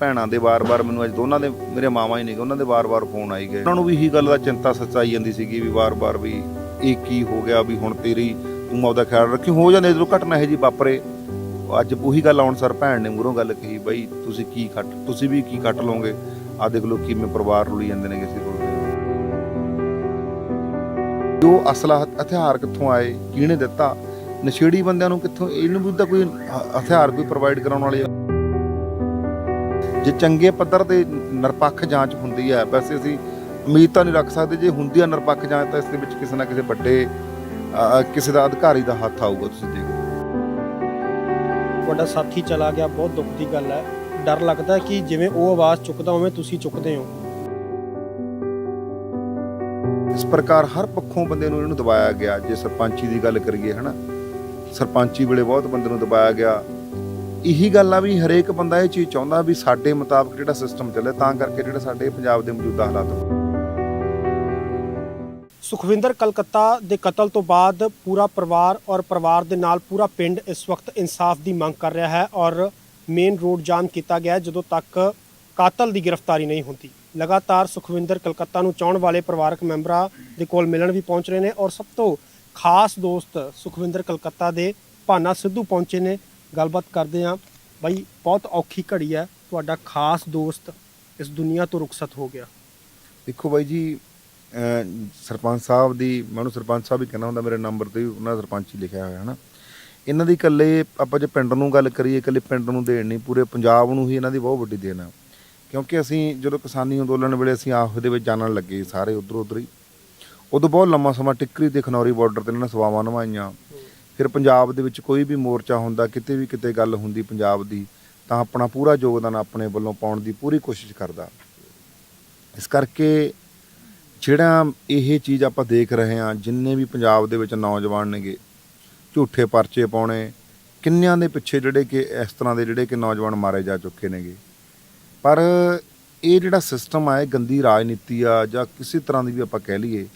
ਭੈਣਾਂ ਦੇ ਵਾਰ-ਵਾਰ ਮੈਨੂੰ ਅੱਜ ਦੋਨਾਂ ਦੇ, ਮੇਰੇ ਮਾਵਾਂ ਹੀ ਨੇ ਉਹਨਾਂ ਦੇ ਵਾਰ-ਵਾਰ ਫੋਨ ਆਈ ਗਏ। ਉਹਨਾਂ ਨੂੰ ਵੀ ਇਹੀ ਗੱਲ ਦਾ ਚਿੰਤਾ ਸੱਚਾਈ ਜਾਂਦੀ ਸੀਗੀ ਵੀ ਵਾਰ-ਵਾਰ ਵੀ ਇਹ ਕੀ ਹੋ ਗਿਆ ਵੀ ਹੁਣ ਤੇਰੀ, ਤੂੰ ਆਪਦਾ ਖਿਆਲ ਰੱਖੀ, ਹੋ ਜਾਂਦੇ ਜਦੋਂ ਘਟਨਾ ਇਹ ਜੀ ਵਾਪਰੇ। ਅੱਜ ਉਹੀ ਗੱਲ ਆਉਣ ਸਰ ਭੈਣ ਨੇ ਮੂਹਰੋਂ ਗੱਲ ਕਹੀ, ਬਈ ਤੁਸੀਂ ਕੀ ਕੱਟ ਤੁਸੀਂ ਵੀ ਕੀ ਕੱਟ ਲਓਗੇ? ਆ ਦੇਖ ਲਓ ਕਿਵੇਂ ਪਰਿਵਾਰ ਰੁਲੀ ਜਾਂਦੇ ਨੇ ਕਿਸੇ ਰੁਲਦੇ ਜੋ ਅਸਲਾ ਹਥਿਆਰ ਕਿੱਥੋਂ ਆਏ, ਕਿਹਨੇ ਦਿੱਤਾ? ਨਸ਼ੇੜੀ ਬੰਦਿਆਂ ਨੂੰ ਕਿੱਥੋਂ, ਇਹਨੂੰ ਵੀ ਤਾਂ ਕੋਈ ਹਥਿਆਰ ਕੋਈ ਪ੍ਰੋਵਾਈਡ ਕਰਾਉਣ ਵਾਲੇ ਜੇ ਚੰਗੇ ਪੱਧਰ ਤੇ ਨਿਰਪੱਖ ਜਾਂਚ ਹੁੰਦੀ ਹੈ ਵੈਸੇ ਅਸੀਂ ਉਮੀਦ ਤਾਂ ਨਹੀਂ ਰੱਖ ਸਕਦੇ ਜੇ ਹੁੰਦੀ ਹੈ ਨਿਰਪੱਖ ਜਾਂਚ ਤਾਂ ਇਸ ਦੇ ਵਿੱਚ ਕਿਸੇ ਨਾ ਕਿਸੇ ਵੱਡੇ ਕਿਸੇ ਦਾ ਅਧਿਕਾਰੀ ਦਾ ਹੱਥ ਆਊਗਾ ਤੁਸੀਂ ਦੇਖੋ। ਤੁਹਾਡਾ ਸਾਥੀ ਚਲਾ ਗਿਆ ਬਹੁਤ ਦੁੱਖ ਦੀ ਗੱਲ ਹੈ। ਡਰ ਲੱਗਦਾ ਕਿ ਜਿਵੇਂ ਉਹ ਆਵਾਜ਼ ਚੁੱਕਦਾ ਉਵੇਂ ਤੁਸੀਂ ਚੁੱਕਦੇ ਹੋ। ਇਸ ਪ੍ਰਕਾਰ ਹਰ ਪੱਖੋਂ ਬੰਦੇ ਨੂੰ ਇਹਨੂੰ ਦਬਾਇਆ ਗਿਆ ਜੇ ਸਰਪੰਚੀ ਦੀ ਗੱਲ ਕਰੀਏ ਹਨਾ। ਸਰਪੰਚੀ ਵੇਲੇ ਬਹੁਤ ਬੰਦੇ ਨੂੰ ਦਬਾਇਆ ਗਿਆ। ਇਹੀ ਗੱਲ ਆ ਵੀ ਹਰੇਕ ਬੰਦਾ ਇਹ ਚੀਜ਼ ਚਾਹੁੰਦਾ ਵੀ ਸਾਡੇ ਮੁਤਾਬਕ ਜਿਹੜਾ ਸਿਸਟਮ ਚੱਲੇ, ਤਾਂ ਕਰਕੇ ਜਿਹੜਾ ਸਾਡੇ ਪੰਜਾਬ ਦੇ ਮੌਜੂਦਾ ਹਾਲਾਤ ਸੁਖਵਿੰਦਰ, ਕਲਕੱਤਾ ਦੇ ਕਤਲ ਤੋਂ ਬਾਅਦ ਪੂਰਾ ਪਰਿਵਾਰ ਔਰ ਪਰਿਵਾਰ ਦੇ ਨਾਲ ਪੂਰਾ ਪਿੰਡ ਇਸ ਵਕਤ ਇਨਸਾਫ ਦੀ ਮੰਗ ਕਰ ਰਿਹਾ ਹੈ ਔਰ ਮੇਨ ਰੋਡ ਜਾਮ ਕੀਤਾ ਗਿਆ ਜਦੋਂ ਤੱਕ ਕਾਤਲ ਦੀ ਗ੍ਰਿਫਤਾਰੀ ਨਹੀਂ ਹੁੰਦੀ। ਲਗਾਤਾਰ ਸੁਖਵਿੰਦਰ, ਕਲਕੱਤਾ ਨੂੰ ਚਾਹਣ ਵਾਲੇ ਪਰਿਵਾਰਕ ਮੈਂਬਰਾਂ ਦੇ ਕੋਲ ਮਿਲਣ ਵੀ ਪਹੁੰਚ ਰਹੇ ਨੇ ਔਰ ਸਭ ਤੋਂ ਖਾਸ ਦੋਸਤ ਸੁਖਵਿੰਦਰ, ਕਲਕੱਤਾ ਦੇ ਭਾਨਾ ਸਿੱਧੂ ਪਹੁੰਚੇ ਨੇ। ਗੱਲਬਾਤ ਕਰਦੇ ਹਾਂ। ਬਾਈ, ਬਹੁਤ ਔਖੀ ਘੜੀ ਹੈ। ਤੁਹਾਡਾ ਖਾਸ ਦੋਸਤ ਇਸ ਦੁਨੀਆ ਤੋਂ ਰੁਖਸਤ ਹੋ ਗਿਆ। ਦੇਖੋ ਬਾਈ ਜੀ, ਅਹ, ਸਰਪੰਚ ਸਾਹਿਬ ਦੀ ਮੈਨੂੰ ਸਰਪੰਚ ਸਾਹਿਬ ਹੀ ਕਹਿੰਦਾ ਹੁੰਦਾ, ਮੇਰੇ ਨੰਬਰ ਤੇ ਵੀ ਉਹਨਾਂ ਦਾ ਸਰਪੰਚ ਹੀ ਲਿਖਿਆ ਹੋਇਆ ਹੈ ਨਾ ਇਹਨਾਂ ਦੀ ਇਕੱਲੇ ਆਪਾਂ ਜੇ ਪਿੰਡ ਨੂੰ ਗੱਲ ਕਰੀਏ, ਇਕੱਲੇ ਪਿੰਡ ਨੂੰ ਦੇਣ ਨਹੀਂ, ਪੂਰੇ ਪੰਜਾਬ ਨੂੰ ਹੀ ਇਹਨਾਂ ਦੀ ਬਹੁਤ ਵੱਡੀ ਦੇਣ ਆ। ਕਿਉਂਕਿ ਅਸੀਂ ਜਦੋਂ ਕਿਸਾਨੀ ਅੰਦੋਲਨ ਵੇਲੇ ਅਸੀਂ ਆਹ ਦੇ ਵਿੱਚ ਜਾਣਨ ਲੱਗੇ ਸਾਰੇ ਉਧਰ ਉਧਰ ਹੀ, ਉਦੋਂ ਬਹੁਤ ਲੰਮਾ ਸਮਾਂ ਟਿੱਕਰੀ ਤੇ ਖਨੌਰੀ ਬਾਰਡਰ ਤੇ ਇਹਨਾਂ ਨੇ ਸਵਾਵਾਂ ਨਿਭਾਈਆਂ। ਫਿਰ ਪੰਜਾਬ ਦੇ ਵਿੱਚ ਕੋਈ ਵੀ ਮੋਰਚਾ ਹੁੰਦਾ, ਕਿਤੇ ਵੀ ਕਿਤੇ ਗੱਲ ਹੁੰਦੀ ਪੰਜਾਬ ਦੀ, ਤਾਂ ਆਪਣਾ ਪੂਰਾ ਯੋਗਦਾਨ ਆਪਣੇ ਵੱਲੋਂ ਪਾਉਣ ਦੀ ਪੂਰੀ ਕੋਸ਼ਿਸ਼ ਕਰਦਾ। ਇਸ ਕਰਕੇ ਜਿਹੜਾ ਇਹ ਚੀਜ਼ ਆਪਾਂ ਦੇਖ ਰਹੇ ਹਾਂ, ਜਿੰਨੇ ਵੀ ਪੰਜਾਬ ਦੇ ਵਿੱਚ ਨੌਜਵਾਨ ਨੇਗੇ, ਝੂਠੇ ਪਰਚੇ ਪਾਉਣੇ, ਕਿੰਨਿਆਂ ਦੇ ਪਿੱਛੇ ਜਿਹੜੇ ਕਿ ਇਸ ਤਰ੍ਹਾਂ ਦੇ ਜਿਹੜੇ ਕਿ ਨੌਜਵਾਨ ਮਾਰੇ ਜਾ ਚੁੱਕੇ ਨੇਗੇ। ਪਰ ਇਹ ਜਿਹੜਾ ਸਿਸਟਮ ਆ, ਇਹ ਗੰਦੀ ਰਾਜਨੀਤੀ ਆ ਜਾਂ ਕਿਸੇ ਤਰ੍ਹਾਂ ਦੀ ਵੀ ਆਪਾਂ ਕਹਿ ਲਈਏ,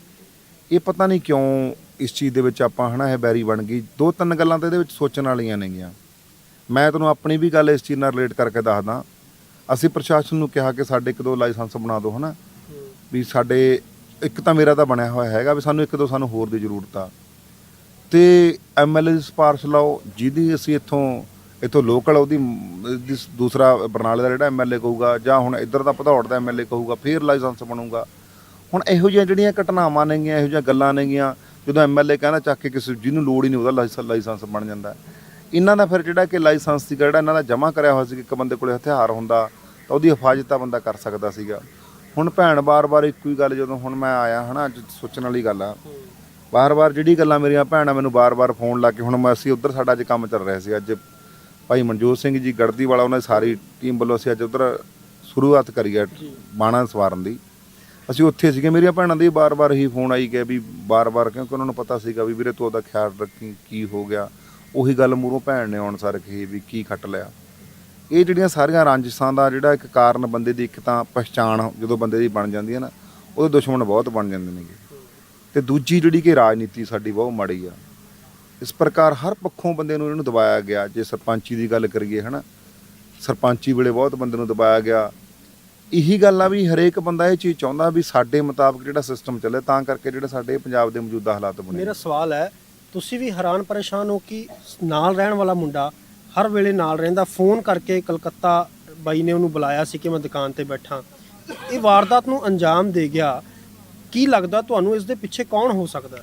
ਇਹ ਪਤਾ ਨਹੀਂ ਕਿਉਂ ਇਸ ਚੀਜ਼ ਦੇ ਵਿੱਚ ਆਪਾਂ ਹਨਾ, ਇਹ ਬੈਰੀ ਬਣ ਗਈ। ਦੋ ਤਿੰਨ ਗੱਲਾਂ ਤਾਂ ਇਹਦੇ ਵਿੱਚ ਸੋਚਣ ਵਾਲੀਆਂ ਨੇਗੀਆਂ। ਮੈਂ ਤੁਹਾਨੂੰ ਆਪਣੀ ਵੀ ਗੱਲ ਇਸ ਚੀਜ਼ ਨਾਲ ਰਿਲੇਟ ਕਰਕੇ ਦੱਸਦਾ। ਅਸੀਂ ਪ੍ਰਸ਼ਾਸਨ ਨੂੰ ਕਿਹਾ ਕਿ ਸਾਡੇ ਇੱਕ ਦੋ ਲਾਇਸੈਂਸ ਬਣਾ ਦਿਓ ਹਨਾ। ਵੀ ਸਾਡੇ, ਇੱਕ ਤਾਂ ਮੇਰਾ ਤਾਂ ਬਣਿਆ ਹੋਇਆ ਹੈਗਾ ਵੀ ਸਾਨੂੰ ਇੱਕ ਦੋ ਸਾਨੂੰ ਹੋਰ ਦੀ ਜ਼ਰੂਰਤ ਆ। ਤੇ ਐਮਐਲਏ ਦੀ ਸਿਫਾਰਿਸ਼ ਲਾਓ, ਜਿਹਦੀ ਅਸੀਂ ਇੱਥੋਂ ਇੱਥੋਂ ਲੋਕਲ ਉਹਦੀ ਦੂਸਰਾ ਬਰਨਾਲੇ ਦਾ ਜਿਹੜਾ ਐਮਐਲਏ ਕਹੂਗਾ, ਜਾਂ ਹੁਣ ਇੱਧਰ ਦਾ ਭਦੌੜ ਦਾ ਐਮਐਲਏ ਕਹੂਗਾ, ਫਿਰ ਲਾਇਸੈਂਸ ਬਣੂਗਾ। ਹੁਣ ਇਹੋ ਜਿਹੀਆਂ ਜਿਹੜੀਆਂ ਘਟਨਾਵਾਂ ਨੇਗੀਆਂ, ਇਹੋ ਜਿਹੀਆਂ ਗੱਲਾਂ ਨੇਗੀਆਂ ਜਦੋਂ ਐਮਐਲਏ ਕਹਿੰਦਾ ਚੱਕ ਕੇ ਕਿਸੇ ਜਿਹਨੂੰ ਲੋੜ ਹੀ ਨਹੀਂ ਉਹਦਾ ਲਾਇਸੈਂਸ ਲਾਇਸੈਂਸ ਬਣ ਜਾਂਦਾ। ਇਹਨਾਂ ਦਾ ਫਿਰ ਜਿਹੜਾ ਕਿ ਲਾਇਸੈਂਸ ਸੀਗਾ, ਜਿਹੜਾ ਇਹਨਾਂ ਦਾ ਜਮ੍ਹਾਂ ਕਰਿਆ ਹੋਇਆ ਸੀ ਕਿ ਇੱਕ ਬੰਦੇ ਕੋਲੇ ਹਥਿਆਰ ਹੁੰਦਾ, ਤਾਂ ਉਹਦੀ ਹਿਫਾਜ਼ਤ ਤਾਂ ਬੰਦਾ ਕਰ ਸਕਦਾ ਸੀਗਾ। ਹੁਣ ਭੈਣ ਬਾਰ-ਬਾਰ ਇੱਕੋ ਹੀ ਗੱਲ, ਜਦੋਂ ਹੁਣ ਮੈਂ ਆਇਆ ਹਨਾ, ਅੱਜ ਸੋਚਣ ਵਾਲੀ ਗੱਲ ਆ। ਬਾਰ-ਬਾਰ ਜਿਹੜੀ ਗੱਲਾਂ ਮੇਰੀਆਂ ਭੈਣਾਂ ਮੈਨੂੰ ਬਾਰ-ਬਾਰ ਫੋਨ ਲਾ ਕੇ, ਹੁਣ ਮੈਂ ਅਸੀਂ ਉੱਧਰ ਸਾਡਾ ਅੱਜ ਕੰਮ ਚੱਲ ਰਿਹਾ ਸੀ, ਅੱਜ ਭਾਈ ਮਨਜੋਤ ਸਿੰਘ ਜੀ ਗੜਦੀ ਵਾਲਾ, ਉਹਨਾਂ ਦੀ ਸਾਰੀ ਟੀਮ ਵੱਲੋਂ ਅਸੀਂ ਅੱਜ ਉੱਧਰ ਸ਼ੁਰੂਆਤ ਕਰੀ ਹੈ ਬਾਣਾ ਸਵਾਰਨ ਦੀ। ਅਸੀਂ ਉੱਥੇ ਸੀਗੇ, ਮੇਰੀਆਂ ਭੈਣਾਂ ਦੇ ਬਾਰ-ਬਾਰ ਹੀ ਫੋਨ ਆਈ ਗਏ ਵੀ ਬਾਰ-ਬਾਰ ਕਿਉਂਕਿ ਉਹਨਾਂ ਨੂੰ ਪਤਾ ਸੀਗਾ ਵੀ ਵੀਰੇ ਤੂੰ ਉਹਦਾ ਖਿਆਲ ਰੱਖੀ ਕੀ ਹੋ ਗਿਆ। ਉਹੀ ਗੱਲ ਮੂਰੋਂ ਭੈਣ ਨੇ ਆਉਣ ਸਾਰ ਕਹੀ ਵੀ ਕੀ ਖੱਟ ਲਿਆ। ਇਹ ਜਿਹੜੀਆਂ ਸਾਰੀਆਂ ਰੰਜਿਸ਼ਾਂ ਦਾ ਜਿਹੜਾ ਇੱਕ ਕਾਰਨ ਬੰਦੇ ਦੀ ਇੱਕ ਤਾਂ ਪਛਾਣ ਜਦੋਂ ਬੰਦੇ ਦੀ ਬਣ ਜਾਂਦੀ ਹੈ ਨਾ, ਉਹਦੇ ਦੁਸ਼ਮਣ ਬਹੁਤ ਬਣ ਜਾਂਦੇ ਨੇਗੇ ਤੇ ਦੂਜੀ ਜਿਹੜੀ ਕਿ ਰਾਜਨੀਤੀ ਸਾਡੀ ਬਹੁਤ ਮਾੜੀ ਆ। ਇਸ ਪ੍ਰਕਾਰ ਹਰ ਪੱਖੋਂ ਬੰਦੇ ਨੂੰ ਇਹਨੂੰ ਦਬਾਇਆ ਗਿਆ। ਜੇ ਸਰਪੰਚੀ ਦੀ ਗੱਲ ਕਰੀਏ, ਹਨਾ, ਸਰਪੰਚੀ ਵੇਲੇ ਬਹੁਤ ਬੰਦੇ ਨੂੰ ਦਬਾਇਆ ਗਿਆ। ਇਹੀ ਗੱਲ ਆ ਵੀ ਹਰੇਕ ਬੰਦਾ ਇਹ ਚੀਜ਼ ਚਾਹੁੰਦਾ ਵੀ ਸਾਡੇ ਮੁਤਾਬਕ ਜਿਹੜਾ ਸਿਸਟਮ ਚੱਲੇ ਤਾਂ ਕਰਕੇ ਜਿਹੜੇ ਸਾਡੇ ਪੰਜਾਬ ਦੇ ਮੌਜੂਦਾ ਹਾਲਾਤ ਬਣੇ। ਮੇਰਾ ਸਵਾਲ ਹੈ ਤੁਸੀਂ ਵੀ ਹੈਰਾਨ ਪਰੇਸ਼ਾਨ ਹੋ ਕਿ ਨਾਲ ਰਹਿਣ ਵਾਲਾ ਮੁੰਡਾ ਹਰ ਵੇਲੇ ਨਾਲ ਰਹਿੰਦਾ ਫੋਨ ਕਰਕੇ ਕਲਕੱਤਾ ਬਾਈ ਨੇ ਉਹਨੂੰ ਬੁਲਾਇਆ ਸੀ ਕਿ ਮੈਂ ਦੁਕਾਨ ਤੇ ਬੈਠਾ। ਇਹ ਵਾਰਦਾਤ ਨੂੰ ਅੰਜਾਮ ਦੇ ਗਿਆ। ਕੀ ਲੱਗਦਾ ਤੁਹਾਨੂੰ ਇਸ ਦੇ ਪਿੱਛੇ ਕੌਣ ਹੋ ਸਕਦਾ?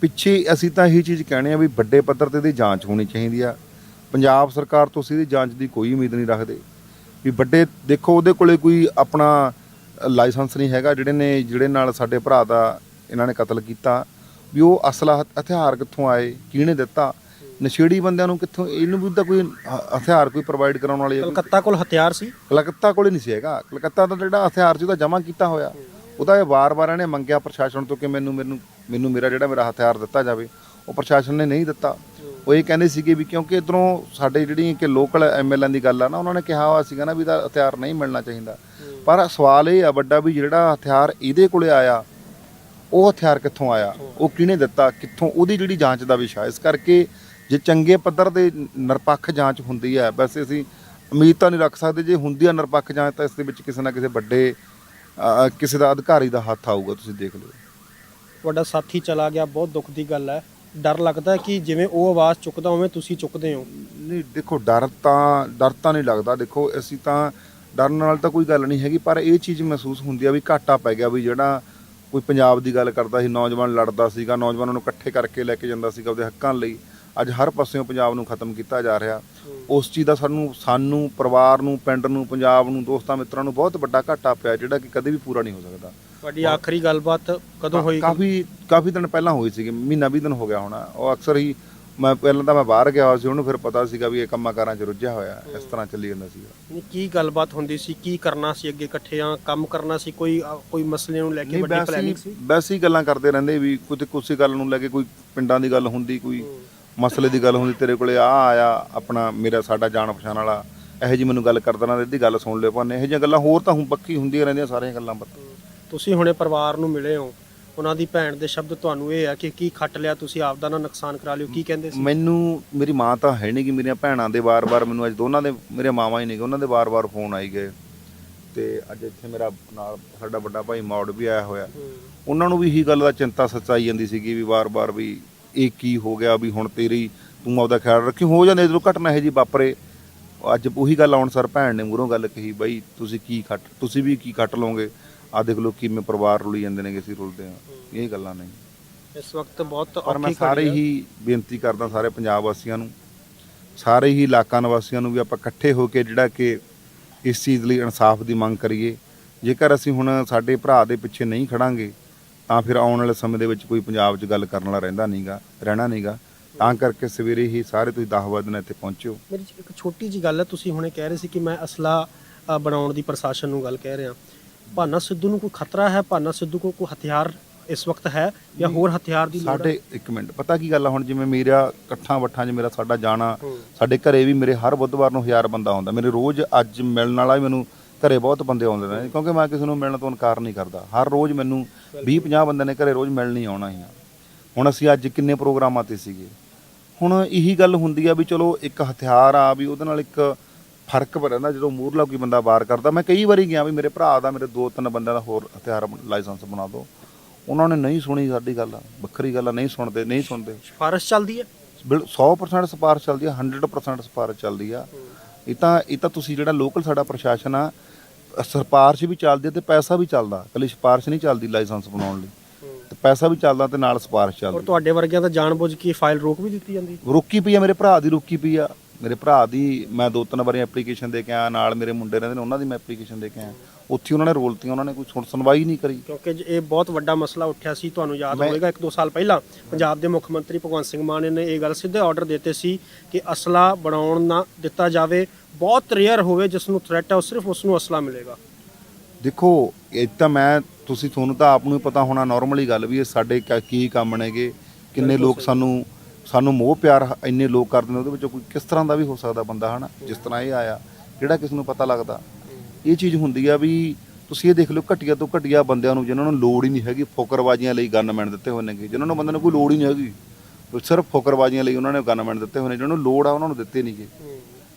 ਪਿੱਛੇ ਅਸੀਂ ਤਾਂ ਇਹੀ ਚੀਜ਼ ਕਹਿਣੇ ਆ ਵੀ ਵੱਡੇ ਪੱਧਰ ਤੇ ਇਹਦੀ ਜਾਂਚ ਹੋਣੀ ਚਾਹੀਦੀ ਆ। ਪੰਜਾਬ ਸਰਕਾਰ ਤੋਂ ਅਸੀਂ ਜਾਂਚ ਦੀ ਕੋਈ ਉਮੀਦ ਨਹੀਂ ਰੱਖਦੇ। ਵੀ ਵੱਡੇ ਦੇਖੋ ਉਹਦੇ ਕੋਲੇ ਕੋਈ ਆਪਣਾ ਲਾਇਸੈਂਸ ਨਹੀਂ ਹੈਗਾ ਜਿਹੜੇ ਨੇ ਜਿਹੜੇ ਨਾਲ ਸਾਡੇ ਭਰਾ ਦਾ ਇਹਨਾਂ ਨੇ ਕਤਲ ਕੀਤਾ ਵੀ ਉਹ ਅਸਲਾ ਹਥ- ਹਥਿਆਰ ਕਿੱਥੋਂ ਆਏ ਕਿਹਨੇ ਦਿੱਤਾ ਨਸ਼ੇੜੀ ਬੰਦਿਆਂ ਨੂੰ ਕਿੱਥੋਂ ਇਹਨੂੰ ਵੀ ਤਾਂ ਕੋਈ ਹਥਿਆਰ ਕੋਈ ਪ੍ਰੋਵਾਈਡ ਕਰਾਉਣ ਵਾਲੇ ਕਲਕੱਤਾ ਕੋਲ ਹਥਿਆਰ ਸੀ? ਕਲਕੱਤਾ ਕੋਲੇ ਨਹੀਂ ਸੀ ਹੈਗਾ। ਕਲਕੱਤਾ ਦਾ ਜਿਹੜਾ ਹਥਿਆਰ ਸੀ ਉਹਦਾ ਜਮ੍ਹਾਂ ਕੀਤਾ ਹੋਇਆ। ਉਹਦਾ ਇਹ ਵਾਰ-ਵਾਰ ਇਹਨੇ ਮੰਗਿਆ ਪ੍ਰਸ਼ਾਸਨ ਤੋਂ ਕਿ ਮੈਨੂੰ ਮੈਨੂੰ ਮੈਨੂੰ ਮੇਰਾ ਜਿਹੜਾ ਮੇਰਾ ਹਥਿਆਰ ਦਿੱਤਾ ਜਾਵੇ। ਉਹ ਪ੍ਰਸ਼ਾਸਨ ਨੇ ਨਹੀਂ ਦਿੱਤਾ। ਉਹ ਇਹ ਕਹਿੰਦੇ ਸੀਗੇ ਵੀ ਕਿਉਂਕਿ ਇਧਰੋਂ ਸਾਡੇ ਜਿਹੜੀ ਕਿ ਲੋਕਲ ਐਮਐਲਏ ਦੀ ਗੱਲ ਆ ਨਾ, ਉਹਨਾਂ ਨੇ ਕਿਹਾ ਹੋਇਆ ਸੀਗਾ ਨਾ ਵੀ ਦਾ ਹਥਿਆਰ ਨਹੀਂ ਮਿਲਣਾ ਚਾਹੀਦਾ। ਪਰ ਸਵਾਲ ਇਹ ਆ ਵੱਡਾ ਵੀ ਜਿਹੜਾ ਹਥਿਆਰ ਇਹਦੇ ਕੋਲੇ ਆਇਆ, ਉਹ ਹਥਿਆਰ ਕਿੱਥੋਂ ਆਇਆ? ਉਹ ਕਿਹਨੇ ਦਿੱਤਾ? ਕਿੱਥੋਂ? ਉਹਦੀ ਜਿਹੜੀ ਜਾਂਚ ਦਾ ਵਿਸ਼ਾ ਇਸ ਕਰਕੇ ਜੇ ਚੰਗੇ ਪੱਧਰ ਤੇ ਨਿਰਪੱਖ ਜਾਂਚ ਹੁੰਦੀ ਹੈ, ਵੈਸੇ ਅਸੀਂ ਉਮੀਦ ਤਾਂ ਨਹੀਂ ਰੱਖ ਸਕਦੇ, ਜੇ ਹੁੰਦੀ ਆ ਨਿਰਪੱਖ ਜਾਂਚ ਤਾਂ ਇਸ ਦੇ ਵਿੱਚ ਕਿਸੇ ਨਾ ਕਿਸੇ ਵੱਡੇ ਕਿਸੇ ਦਾ ਅਧਿਕਾਰੀ ਦਾ ਹੱਥ ਆਊਗਾ, ਤੁਸੀਂ ਦੇਖ ਲਓ। ਤੁਹਾਡਾ ਸਾਥੀ ਚਲਾ ਗਿਆ, ਬਹੁਤ ਦੁੱਖ ਦੀ ਗੱਲ ਹੈ। ਡਰ ਲੱਗਦਾ ਕਿ ਜਿਵੇਂ ਉਹ ਆਵਾਜ਼ ਚੁੱਕਦਾ ਉਵੇਂ ਤੁਸੀਂ ਚੁੱਕਦੇ ਹੋ? ਨਹੀਂ, ਦੇਖੋ, ਡਰ ਤਾਂ ਡਰ ਤਾਂ ਨਹੀਂ ਲੱਗਦਾ। ਦੇਖੋ, ਅਸੀਂ ਤਾਂ ਡਰਨ ਨਾਲ ਤਾਂ ਕੋਈ ਗੱਲ ਨਹੀਂ ਹੈਗੀ, ਪਰ ਇਹ ਚੀਜ਼ ਮਹਿਸੂਸ ਹੁੰਦੀ ਆ ਵੀ ਘਾਟਾ ਪੈ ਗਿਆ ਵੀ ਜਿਹੜਾ ਕੋਈ ਪੰਜਾਬ ਦੀ ਗੱਲ ਕਰਦਾ ਸੀ, ਨੌਜਵਾਨ ਲੜਦਾ ਸੀਗਾ, ਨੌਜਵਾਨਾਂ ਨੂੰ ਇਕੱਠੇ ਕਰਕੇ ਲੈ ਕੇ ਜਾਂਦਾ ਸੀਗਾ ਉਹਦੇ ਹੱਕਾਂ ਲਈ। ਅੱਜ ਹਰ ਪਾਸਿਓਂ ਪੰਜਾਬ ਨੂੰ ਖਤਮ ਕੀਤਾ ਜਾ ਰਿਹਾ। ਉਸ ਚੀਜ਼ ਦਾ ਸਾਨੂੰ ਸਾਨੂੰ ਪਰਿਵਾਰ ਨੂੰ ਪਿੰਡ ਨੂੰ ਪੰਜਾਬ ਨੂੰ ਦੋਸਤਾਂ ਮਿੱਤਰਾਂ ਨੂੰ ਬਹੁਤ ਵੱਡਾ ਘਾਟਾ ਪਿਆ ਜਿਹੜਾ ਕਿ ਕਦੇ ਵੀ ਪੂਰਾ ਨਹੀਂ ਹੋ ਸਕਦਾ। ਤੁਹਾਡੀ ਆਖਰੀ ਗੱਲਬਾਤ ਕਦੋਂ ਹੋਈ? ਕਾਫੀ ਕਾਫੀ ਦਿਨ ਪਹਿਲਾਂ ਹੋਈ ਸੀਗੀ ਮਹੀਨਾ 20 ਦਿਨ ਹੋ ਗਿਆ ਹੋਣਾ। ਉਹ ਅਕਸਰ ਹੀ ਮੈਂ ਪਹਿਲਾਂ ਤਾਂ ਮੈਂ ਬਾਹਰ ਗਿਆ ਹੋਇਆ ਸੀ ਉਹਨੂੰ ਫਿਰ ਪਤਾ ਸੀਗਾ ਵੀ ਇਹ ਕੰਮਾਂ ਕਾਰਾਂ 'ਚ ਰੁੱਝਿਆ ਹੋਇਆ ਇਸ ਤਰ੍ਹਾਂ ਚੱਲੀ ਜਾਂਦਾ ਸੀਗਾ। ਨਹੀਂ, ਕੀ ਗੱਲਬਾਤ ਹੁੰਦੀ ਸੀ ਕੀ ਕਰਨਾ ਸੀ ਅੱਗੇ ਇਕੱਠਿਆਂ ਕੰਮ ਕਰਨਾ ਸੀ ਕੋਈ ਕੋਈ ਮਸਲੇ ਨੂੰ ਲੈ ਕੇ ਵੱਡੀ ਪਲੈਨਿੰਗ ਸੀ? ਵੈਸੇ ਹੀ ਗੱਲਾਂ ਕਰਦੇ ਰਹਿੰਦੇ ਵੀ ਕੋਈ ਕਿਸੇ ਗੱਲ ਨੂੰ ਲੈ ਕੇ ਕੋਈ ਪਿੰਡਾਂ ਦੀ ਗੱਲ ਹੁੰਦੀ ਕੋਈ ਮਸਲੇ ਦੀ ਗੱਲ ਹੁੰਦੀ ਤੇਰੇ ਕੋਲੇ ਆ ਆਇਆ ਆਪਣਾ ਮੇਰਾ ਸਾਡਾ ਜਾਣ ਪਛਾਣ ਵਾਲਾ ਇਹੋ ਜੀ ਮੈਨੂੰ ਗੱਲ ਕਰਦਾ ਨਾ ਇਹਦੀ ਗੱਲ ਸੁਣ ਲਿਓ ਭਾਨੇ ਇਹੋ ਜਿਹੀਆਂ ਗੱਲਾਂ ਹੋਰ ਤਾਂ ਹੁਣ ਪੱਕੀ ਹੁੰਦੀਆਂ ਰਹਿੰਦੀਆਂ ਸਾਰੀਆਂ ਗੱਲਾਂ ਪਰ ਤੁਸੀਂ ਹੁਣੇ ਪਰਿਵਾਰ ਨੂੰ ਮਿਲੇ ਹੋ ਉਹਨਾਂ ਦੀ ਭੈਣ ਦੇ ਸ਼ਬਦ ਤੁਹਾਨੂੰ ਇਹ ਹੈ ਕਿ ਕੀ ਖੱਟ ਲਿਆ ਤੁਸੀਂ ਆਪਦਾ ਨਾ ਨੁਕਸਾਨ ਕਰਾ ਲਿਓ ਕੀ ਕਹਿੰਦੇ ਸੀ? ਮੈਨੂੰ ਮੇਰੀ ਮਾਂ ਤਾਂ ਹੈ ਨਹੀਂ ਕਿ ਮੇਰੀਆਂ ਭੈਣਾਂ ਦੇ ਵਾਰ-ਵਾਰ ਮੈਨੂੰ ਅੱਜ ਦੋਨਾਂ ਦੇ ਮੇਰੇ ਮਾਵਾਂ ਹੀ ਨਹੀਂ ਉਹਨਾਂ ਦੇ ਵਾਰ-ਵਾਰ ਫੋਨ ਆਈ ਗਏ। ਤੇ ਅੱਜ ਇੱਥੇ ਮੇਰਾ ਨਾਲ ਸਾਡਾ ਵੱਡਾ ਭਾਈ ਮੌੜ ਵੀ ਆਇਆ ਹੋਇਆ। ਉਹਨਾਂ ਨੂੰ ਵੀ ਇਹੀ ਗੱਲ ਦਾ ਚਿੰਤਾ ਸੱਚਾਈ ਜਾਂਦੀ ਸੀਗੀ ਵੀ ਵਾਰ-ਵਾਰ ਵੀ ਇਹ ਕੀ ਹੋ ਗਿਆ ਵੀ ਹੁਣ ਤੇਰੀ ਤੂੰ ਆਪਦਾ ਖਿਆਲ ਰੱਖੀ ਹੋ ਜਾਂਦੇ ਜਦੋਂ ਘਟਨਾ ਇਹ ਜੀ ਵਾਪਰੇ। ਅੱਜ ਉਹੀ ਗੱਲ ਆਉਣ ਸਰ ਭੈਣ ਨੇ ਮੂਹਰੋਂ ਗੱਲ ਕਹੀ ਬਈ ਤੁਸੀਂ ਕੀ ਖੱਟ ਤੁਸੀਂ ਵੀ ਕੀ ਖੱਟ ਲਓਗੇ? ਆ ਦੇਖ ਲਓ ਕਿਵੇਂ ਪਰਿਵਾਰ ਰੁਲੀ ਜਾਂਦੇ ਨੇ ਅਸੀਂ ਰੁਲਦੇ ਆ ਇਹ ਗੱਲਾਂ ਨਹੀਂ ਇਸ ਵਕਤ ਬਹੁਤ ਪਰ ਮੈਂ ਸਾਰੇ। ਹੀ ਬੇਨਤੀ ਕਰਦਾ ਸਾਰੇ ਪੰਜਾਬ ਵਾਸੀਆਂ ਨੂੰ ਸਾਰੇ ਹੀ ਇਲਾਕਾ ਨਿਵਾਸੀਆਂ ਨੂੰ ਵੀ ਆਪਾਂ ਇਕੱਠੇ ਹੋ ਕੇ ਜਿਹੜਾ ਕਿ ਇਸ ਚੀਜ਼ ਲਈ ਇਨਸਾਫ ਦੀ ਮੰਗ ਕਰੀਏ। ਜੇਕਰ ਅਸੀਂ ਹੁਣ ਸਾਡੇ ਭਰਾ ਦੇ ਪਿੱਛੇ ਨਹੀਂ ਖੜਾਂਗੇ ਤਾਂ ਫਿਰ ਆਉਣ ਵਾਲੇ ਸਮੇਂ ਦੇ ਵਿੱਚ ਕੋਈ ਪੰਜਾਬ 'ਚ ਗੱਲ ਕਰਨ ਵਾਲਾ ਰਹਿੰਦਾ ਨਹੀਂਗਾ ਰਹਿਣਾ ਨਹੀਂਗਾ ਤਾਂ ਕਰਕੇ ਸਵੇਰੇ ਹੀ ਸਾਰੇ ਤੁਸੀਂ 10 ਵਜੇ ਨਾਲ ਇੱਥੇ ਪਹੁੰਚਿਓ। ਮੇਰੀ ਇੱਕ ਛੋਟੀ ਜੀ ਗੱਲ ਹੈ ਤੁਸੀਂ ਹੁਣੇ ਕਹਿ ਰਹੇ ਸੀ ਕਿ ਮੈਂ ਅਸਲਾ ਅ, ਬਣਾਉਣ ਦੀ ਪ੍ਰਸ਼ਾਸਨ ਨੂੰ ਗੱਲ ਕਹਿ ਰਿਹਾ। ਭਾਨਾ ਸਿੱਧੂ ਨੂੰ ਕੋਈ ਖਤਰਾ ਹੈ? ਭਾਨਾ ਸਿੱਧੂ ਕੋਲ ਕੋਈ ਹਥਿਆਰ ਇਸ ਵਕਤ ਹੈ ਜਾਂ ਹੋਰ ਹਥਿਆਰ ਦੀ ਲੋੜ ਹੈ? ਸਾਡੇ ਇੱਕ ਮਿੰਟ ਪਤਾ ਕੀ ਗੱਲ ਆ? ਹੁਣ ਜਿਵੇਂ ਮੇਰਾ ਇਕੱਠਾਂ ਵੱਠਾਂ 'ਚ ਮੇਰਾ ਸਾਡਾ ਜਾਣਾ। ਸਾਡੇ ਘਰੇ ਵੀ ਮੇਰੇ ਹਰ ਬੁੱਧਵਾਰ ਨੂੰ ਹਜ਼ਾਰ ਬੰਦਾ ਆਉਂਦਾ। ਮੇਰੇ ਰੋਜ਼ ਅੱਜ ਮਿਲਣ ਵਾਲਾ ਵੀ ਮੈਨੂੰ ਘਰੇ ਬਹੁਤ ਬੰਦੇ ਆਉਂਦੇ ਨੇ ਕਿਉਂਕਿ ਮੈਂ ਕਿਸੇ ਨੂੰ ਮਿਲਣ ਤੋਂ ਇਨਕਾਰ ਨਹੀਂ ਕਰਦਾ। ਹਰ ਰੋਜ਼ ਮੈਨੂੰ 20 50 ਬੰਦੇ ਨੇ ਘਰੇ ਰੋਜ਼ ਮਿਲਣ ਹੀ ਆਉਣਾ ਹੀ ਆ। ਹੁਣ ਅਸੀਂ ਅੱਜ ਕਿੰਨੇ ਪ੍ਰੋਗਰਾਮਾਂ ਤੇ ਸੀਗੇ। ਹੁਣ ਇਹੀ ਗੱਲ ਹੁੰਦੀ ਆ ਵੀ ਚਲੋ ਇੱਕ ਹਥਿਆਰ ਆ ਵੀ ਉਹਦੇ ਨਾਲ ਇੱਕ ਫ਼ਰਕ ਪੈਂਦਾ ਜਦੋਂ ਮੂਰਲਾ ਕੋਈ ਬੰਦਾ ਵਾਰ ਕਰਦਾ। ਮੈਂ ਕਈ ਵਾਰੀ ਗਿਆ ਵੀ ਮੇਰੇ ਭਰਾ ਦਾ ਮੇਰੇ ਦੋ ਤਿੰਨ ਬੰਦਿਆਂ ਦਾ ਹੋਰ ਹਥਿਆਰ ਲਾਇਸੈਂਸ ਬਣਾ ਦਿਓ। ਉਹਨਾਂ ਨੇ ਨਹੀਂ ਸੁਣੀ ਸਾਡੀ ਗੱਲ ਵੱਖਰੀ ਗੱਲ ਨਹੀਂ ਸੁਣਦੇ ਨਹੀਂ ਸੁਣਦੇ। ਸਿਫਾਰਿਸ਼ ਚੱਲਦੀ ਹੈ ਬਿਲ 100% ਸਪਾਰਸ਼ ਚੱਲਦੀ ਆ 100% ਸਪਾਰਸ਼ ਚੱਲਦੀ ਆ। ਇਹ ਤਾਂ ਇਹ ਤਾਂ ਤੁਸੀਂ ਜਿਹੜਾ ਲੋਕਲ ਸਾਡਾ ਪ੍ਰਸ਼ਾਸਨ ਆ ਸਪਾਰਸ਼ ਵੀ ਚੱਲਦੀ ਤੇ ਪੈਸਾ ਵੀ ਚੱਲਦਾ। ਕੱਲੀ ਸਪਾਰਸ਼ ਨਹੀਂ ਚੱਲਦੀ ਲਾਇਸੈਂਸ ਬਣਾਉਣ ਲਈ। ਤੇ ਪੈਸਾ ਵੀ ਚੱਲਦਾ ਤੇ ਨਾਲ ਸਪਾਰਸ਼ ਔਰ ਚੱਲਦੀ ਤੁਹਾਡੇ ਵਰਗਿਆਂ ਦਾ ਜਾਣਬੁੱਝ ਕੇ ਫਾਈਲ ਰੋਕ ਵੀ ਦਿੱਤੀ ਜਾਂਦੀ? ਰੁਕੀ ਪਈ ਆ ਮੇਰੇ ਭਰਾ ਦੀ ਰੁਕੀ ਪਈ ਆ। ਮੇਰੇ ਭਰਾ ਦੀ ਮੈਂ ਦੋ ਤਿੰਨ ਵਾਰੀ ਐਪਲੀਕੇਸ਼ਨ ਦੇ ਕੇ ਆਇਆ ਨਾਲ ਮੇਰੇ ਮੁੰਡੇ ਰਹਿੰਦੇ ਨੇ ਉਹਨਾਂ ਦੀ ਮੈਂ ਐਪਲੀਕੇਸ਼ਨ ਦੇ ਕੇ ਆਇਆ ਉੱਥੇ ਉਹਨਾਂ ਨੇ ਰੋਲਤੀਆਂ ਉਹਨਾਂ ਨੇ ਕੋਈ ਸੁਣ- ਸੁਣਵਾਈ ਨਹੀਂ ਕਰੀ। ਕਿਉਂਕਿ ਜ- ਇਹ ਬਹੁਤ ਵੱਡਾ ਮਸਲਾ ਉੱਠਿਆ ਸੀ ਤੁਹਾਨੂੰ ਯਾਦ ਮੈਂ- ਹੋਵੇਗਾ ਇੱਕ ਦੋ ਸਾਲ ਪਹਿਲਾਂ ਪੰਜਾਬ ਦੇ ਮੁੱਖ ਮੰਤਰੀ ਭਗਵੰਤ ਸਿੰਘ ਮਾਨ ਨੇ ਇਹ ਗੱਲ ਸਿੱਧੇ ਆਰਡਰ ਦਿੱਤੇ ਸੀ ਕਿ ਅਸਲਾ ਬਣਾਉਣ ਨਾ ਦਿੱਤਾ ਜਾਵੇ। ਬਹੁਤ ਰੇਅਰ ਹੋਵੇ ਜਿਸ ਨੂੰ ਥ੍ਰੈਟ ਹੈ ਉਹ ਸਿਰਫ ਉਸ ਨੂੰ ਅਸਲਾ ਮਿਲੇਗਾ। ਦੇਖੋ ਇਹ ਤਾਂ ਮੈਂ ਤੁਸੀਂ ਤੁਹਾਨੂੰ ਤਾਂ ਆਪ ਨੂੰ ਹੀ ਪਤਾ ਹੋਣਾ ਨਾਰਮਲੀ ਗੱਲ ਵੀ ਇਹ ਸਾਡੇ ਕ- ਕੀ ਕੰਮ ਨੇਗੇ ਕਿੰਨੇ ਲੋਕ। ਸਾਨੂੰ ਸਾਨੂੰ ਮੋਹ ਪਿਆਰ ਹ- ਇੰਨੇ ਲੋਕ ਕਰਦੇ ਨੇ, ਉਹਦੇ ਵਿੱਚੋਂ ਕੋਈ ਕਿਸ ਤਰ੍ਹਾਂ ਦਾ ਵੀ ਹੋ ਸਕਦਾ ਬੰਦਾ, ਹਨਾ? ਜਿਸ ਤਰ੍ਹਾਂ ਇਹ ਆਇਆ ਕਿਹੜਾ ਕਿਸ ਨੂੰ ਪਤਾ ਲੱਗਦਾ। ਇਹ ਚੀਜ਼ ਹੁੰਦੀ ਆ ਵੀ ਤੁਸੀਂ ਇਹ ਦੇਖ ਲਓ, ਘਟੀਆ ਤੋਂ ਘਟੀਆ ਬੰਦਿਆਂ ਨੂੰ, ਜਿਨ੍ਹਾਂ ਨੂੰ ਲੋੜ ਹੀ ਨਹੀਂ ਹੈਗੀ ਫੋਕਰਬਾਜ਼ੀਆਂ ਲਈ ਗਨਮੈਨ ਦਿੱਤੇ ਹੋਏ ਨੇਗੇ, ਜਿਨ੍ਹਾਂ ਨੂੰ ਬੰਦਿਆਂ ਨੂੰ ਕੋਈ ਲੋੜ ਹੀ ਨਹੀਂ ਹੈਗੀ। ਸਿਰਫ ਫੋਕਰਬਾਜ਼ੀਆਂ ਲਈ ਉਹਨਾਂ ਨੇ ਗਨਮੈਨ ਦਿੱਤੇ ਹੋਏ ਨੇ, ਜਿਹਨਾਂ ਨੂੰ ਲੋੜ ਆ, ਉਹਨਾਂ ਨੂੰ ਦਿੱਤੇ ਨਹੀਂਗੇ।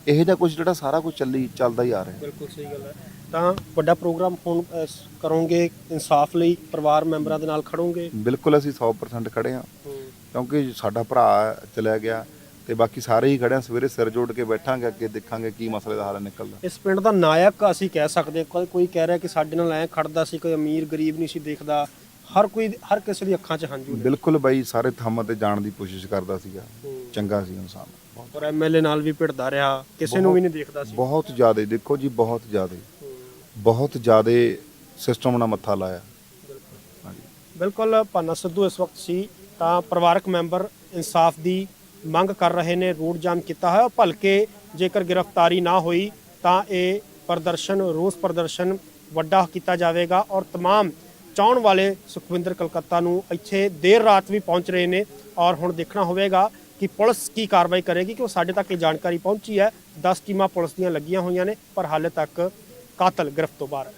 ਇਹੋ ਜਿਹਾ ਕੁਝ ਜਿਹੜਾ ਸਾਰਾ ਕੁਝ ਚੱਲੀ ਚੱਲਦਾ ਹੀ ਆ ਰਿਹਾ। ਬਿਲਕੁਲ ਸਹੀ ਗੱਲ ਹੈ। ਤਾਂ ਵੱਡਾ ਪ੍ਰੋਗਰਾਮ ਹੁਣ ਸ- ਕਰੋਗੇ ਇਨਸਾਫ ਲਈ ਪਰਿਵਾਰ ਮੈਂਬਰਾਂ ਦੇ ਨਾਲ ਖੜੋਗੇ। ਬਿਲਕੁਲ ਅਸੀਂ 100% ਖੜੇ ਹਾਂ। ਕਿਉਂਕਿ ਸਾਡਾ ਭਰਾ ਚਲਿਆ ਗਿਆ ਤੇ ਬਾਕੀ ਸਾਰੇ ਹੀ ਖੜੇ ਆ ਸਵੇਰੇ ਸਿਰ ਜੋੜ ਕੇ ਬੈਠਾਂਗੇ ਅੱਗੇ ਦੇਖਾਂਗੇ ਕੀ ਮਸਲੇ ਦਾ ਹੱਲ ਨਿਕਲਦਾ। ਇਸ ਪਿੰਡ ਦਾ ਨਾਇਕ ਅਸੀਂ ਕਹਿ ਸਕਦੇ ਹਾਂ। ਕੋਈ ਕੋਈ ਕਹਿ ਰਿਹਾ ਕਿ ਸਾਡੇ ਨਾਲ ਐ ਖੜਦਾ ਸੀ ਕੋਈ ਅਮੀਰ ਗਰੀਬ ਨਹੀਂ ਸੀ ਦੇਖਦਾ। ਹਰ ਕੋਈ ਹਰ ਕਿਸੇ ਦੀ ਅੱਖਾਂ 'ਚ ਹੰਝੂ ਨੇ ਬਿਲਕੁਲ ਬਾਈ ਸਾਰੇ ਥੰਮ ਤੇ ਜਾਣ ਦੀ ਕੋਸ਼ਿਸ਼ ਕਰਦਾ ਸੀਗਾ ਹੂੰ। ਚੰਗਾ ਸੀ ਇਨਸਾਨ ਬਹੁਤ- ਔਰ ਐਮਐਲਏ ਨਾਲ ਵੀ ਭਿੜਦਾ ਰਿਹਾ ਕਿਸੇ ਨੂੰ ਵੀ ਨਹੀਂ ਦੇਖਦਾ ਸੀ ਬਹੁਤ ਜ਼ਿਆਦਾ ਦੇਖੋ ਜੀ ਬਹੁਤ ਜ਼ਿਆਦਾ ਹੂੰ। ਬਹੁਤ ਜ਼ਿਆਦਾ ਸਿਸਟਮ ਨਾਲ ਮੱਥਾ ਲਾਇਆ ਹਾਂਜੀ ਬਿਲਕੁਲ ਪਾਨਾ ਸਿੱਧੂ ਇਸ ਵਕਤ ਸੀ ਤਾਂ ਪਰਿਵਾਰਕ ਮੈਂਬਰ ਇਨਸਾਫ ਦੀ ਮੰਗ ਕਰ ਰਹੇ ਨੇ ਰੋਡ ਜਾਮ ਕੀਤਾ ਹੈ ਭਲਕੇ ਜੇਕਰ ਗ੍ਰਿਫਤਾਰੀ ਨਾ ਹੋਈ ਤਾਂ ਇਹ ਪ੍ਰਦਰਸ਼ਨ ਰੋਸ ਪ੍ਰਦਰਸ਼ਨ ਵੱਡਾ ਕੀਤਾ ਜਾਵੇਗਾ ਔਰ तमाम ਚਾਹਣ ਵਾਲੇ ਸੁਖਵਿੰਦਰ ਕਲਕੱਤਾ ਨੂੰ ਇੱਥੇ ਦੇਰ ਰਾਤ ਵੀ ਪਹੁੰਚ ਰਹੇ ਨੇ ਔਰ ਹੁਣ ਦੇਖਣਾ ਹੋਵੇਗਾ ਕਿ ਪੁਲਿਸ ਕੀ ਕਾਰਵਾਈ ਕਰੇਗੀ ਕਿ ਉਹ ਸਾਡੇ ਤੱਕ ਇਹ ਜਾਣਕਾਰੀ ਪਹੁੰਚੀ ਹੈ। 10 ਟੀਮਾਂ ਪੁਲਿਸ ਦੀਆਂ ਲੱਗੀਆਂ ਹੋਈਆਂ ਨੇ, ਪਰ ਹਾਲੇ ਤੱਕ ਕਾਤਲ ਗ੍ਰਿਫਤ ਤੋਂ ਬਾਹਰ। ਹੈ